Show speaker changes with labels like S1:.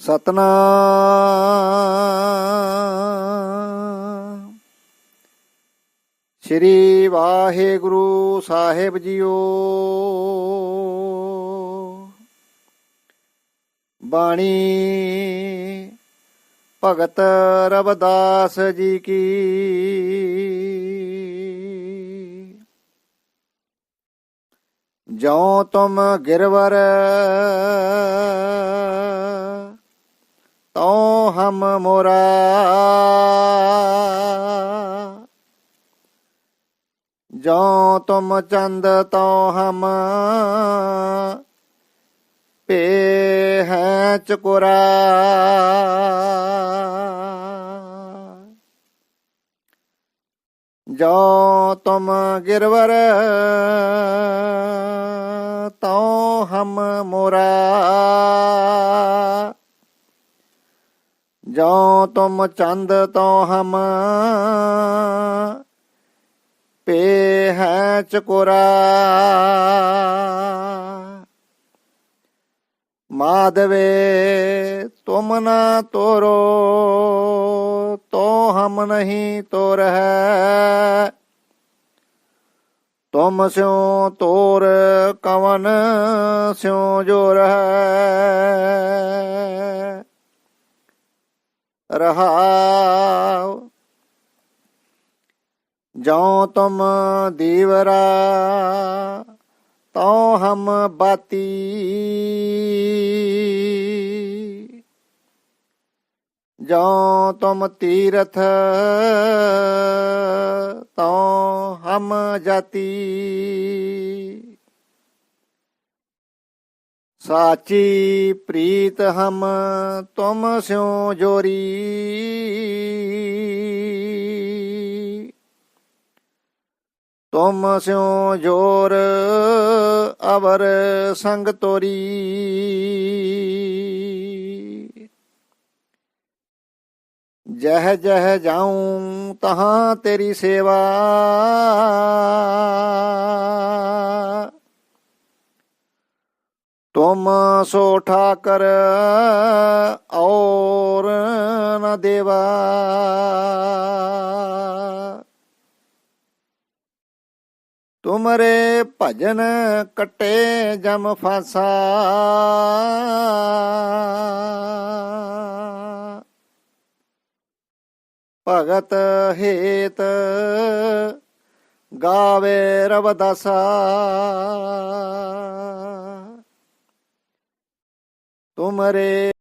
S1: ਸਤਨਾਮ। ਸ੍ਰੀ ਵਾਹਿਗੁਰੂ ਸਾਹਿਬ ਜੀਓ। ਬਾਣੀ ਭਗਤ ਰਵਦਾਸ ਜੀ ਕੀ। ਜੋ ਤੁਮ ਗਿਰਵਰ ਹਮ ਮੋਰਾ। ਜੋ ਤੁਮ ਚੰਦ ਤੋ ਹਮ ਪੇ ਹੈ ਚਕੁਰਾ। ਜੋ ਤੁਮ ਗਿਰਵਰ ਤੋ ਹਮ ਮੋਰਾ। ਜੋ ਤੁਮ ਚੰਦ ਤੋ ਹਮ ਪੇ ਹੈ ਚਕੁਰਾ। ਮਾਧਵੇ, ਤੁਮ ਨਾ ਤੋਰੋ, ਤੋ ਹਮ ਨਹੀਂ ਤੋਰ ਹੈ। ਤੁਮ ਸਿਉ ਤੋਰ, ਕਵਨ ਸਿਉ ਜੋਰ ਹੈ। ਰਹਾਉ ਜੋ ਤੁਮ ਦੀਵਰਾ ਤੋ ਹਮ ਬਾਤੀ। ਜੋ ਤੁਮ ਤੀਰਥ ਤੋ ਹਮ ਜਾਤੀ। ਸਾਚੀ ਪ੍ਰੀਤ ਹਮ ਤੁਮ ਸਿਉ ਜੋਰੀ। ਤੁਮ ਸਿਉ ਜੋਰ ਅਵਰ ਸੰਗ ਤੋਰੀ। ਜਹ ਜਹ ਜਾਉ ਤਹਾਂ ਤੇਰੀ ਸੇਵਾ। ਤੁਮ ਸੋ ਠਾਕਰ ਔਰ ਨ ਦੇਵਾ। ਤੁਮਰੇ ਭਜਨ ਕਟੇ ਜਮ ਫਾਸਾ। ਭਗਤ ਹੇਤ ਗਾਵੇ ਰਵਦਾਸਾ। ਤੁਮਰੇ